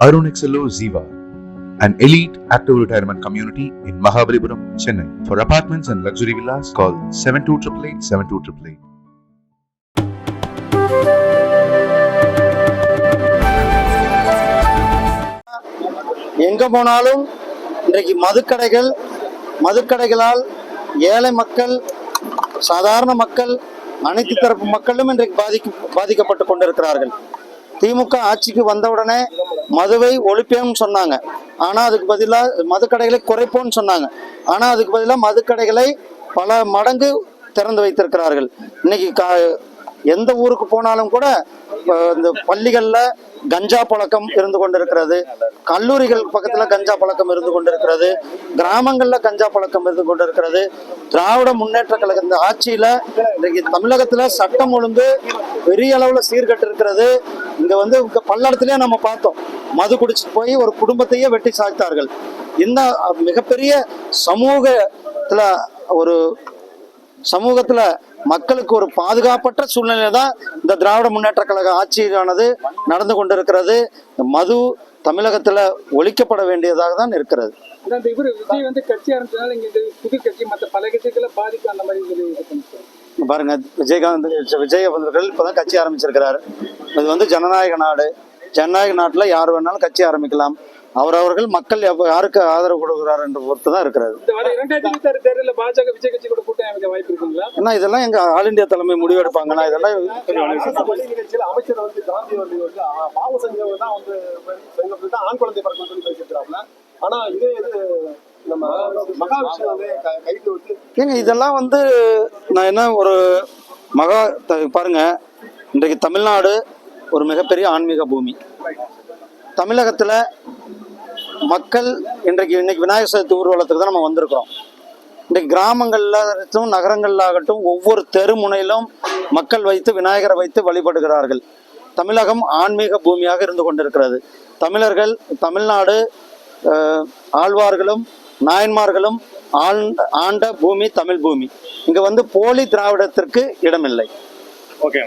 Arunexello Ziva, an elite active retirement community in Mahabalipuram, Chennai. For apartments and luxury villas, call 7288 7288. எங்க போனாலும் இன்றைக்கு மதுக்கடைகள் மதுக்கடைகளால் ஏழை மக்கள் சாதாரண மக்கள் அனைத்து தரப்பு மக்களும் இன்றைக்கு பாதிக்க பாதிக்கப்பட்டு கொண்டிருக்கிறார்கள் திமுக ஆட்சிக்கு வந்தவுடனே மதுவை ஒழிப்பேன்னு சொன்னாங்க. ஆனா அதுக்கு பதிலாக மதுக்கடைகளை குறைப்போம்னு சொன்னாங்க. ஆனா அதுக்கு பதிலாக மதுக்கடைகளை பல மடங்கு திறந்து வைத்திருக்கிறார்கள். இன்னைக்கு கா எந்த ஊருக்கு போனாலும் கூட இந்த பள்ளிகளில் கஞ்சா பழக்கம் இருந்து கொண்டிருக்கிறது. கல்லூரிகள் பக்கத்துல கஞ்சா பழக்கம் இருந்து கொண்டிருக்கிறது. கிராமங்களில் கஞ்சா பழக்கம் இருந்து கொண்டிருக்கிறது. திராவிட முன்னேற்ற கழக இந்த ஆட்சியில இன்றைக்கு தமிழகத்துல சட்டம் ஒழுங்கு பெரிய அளவில் சீர்கட்டு இருக்கிறது இங்க வந்து இங்க பல்லடத்திலே நம்ம பார்த்தோம். மது குடிச்சிட்டு போய் ஒரு குடும்பத்தையே வெட்டி சாய்த்தார்கள். இந்த மிகப்பெரிய சமூகத்துல ஒரு சமூகத்துல மக்களுக்கு ஒரு பாதுகாப்பற்ற சூழ்நிலை தான் இந்த திராவிட முன்னேற்ற கழக ஆட்சியானது நடந்து கொண்டிருக்கிறது. இந்த மது தமிழகத்துல ஒழிக்கப்பட வேண்டியதாக தான் இருக்கிறது. இந்த இவரு விஜய் வந்து கட்சி ஆரம்பிச்சதுனால இங்க இது புது கட்சி மத்த பல கட்சிகளை பாதிக்கும் அந்த மாதிரி பாருங்க விஜயகாந்த் விஜய் அவர்கள் இப்பதான் கட்சி ஆரம்பிச்சிருக்கிறாரு. இது வந்து ஜனநாயக நாடு. ஜனநாயக நாட்டுல யார் வேணாலும் கட்சி ஆரம்பிக்கலாம். அவரவர்கள் மக்கள் எப்ப- யாருக்கு ஆதரவு கொடுக்கிறார் என்ற பொறுத்து தான் இருக்கிறது ஏன்னா இதெல்லாம் எங்க ஆல் இந்தியா தலைமை முடிவெடுப்பாங்கன்னா இதெல்லாம் ஏங்க இதெல்லாம் வந்து நான் என்ன ஒரு மகா பாருங்க இன்றைக்கு தமிழ்நாடு ஒரு மிகப்பெரிய ஆன்மீக பூமி. தமிழகத்தில் மக்கள் இன்றைக்கு இன்னைக்கு விநாயகர் சதுர்த்தி ஊர்வலத்துக்கு தான் நம்ம வந்திருக்கிறோம். இன்றைக்கு கிராமங்கள்ல ஆகட்டும் நகரங்கள்ல ஆகட்டும் ஒவ்வொரு தெரு முனையிலும் மக்கள் வைத்து விநாயகரை வைத்து வழிபடுகிறார்கள். தமிழகம் ஆன்மீக பூமியாக இருந்து கொண்டிருக்கிறது. தமிழர்கள் தமிழ்நாடு ஆழ்வார்களும் நாயன்மார்களும் ஆண்ட ஆண்ட பூமி தமிழ் பூமி. இங்க வந்து போலி திராவிடத்திற்கு இடமில்லை. ஓகே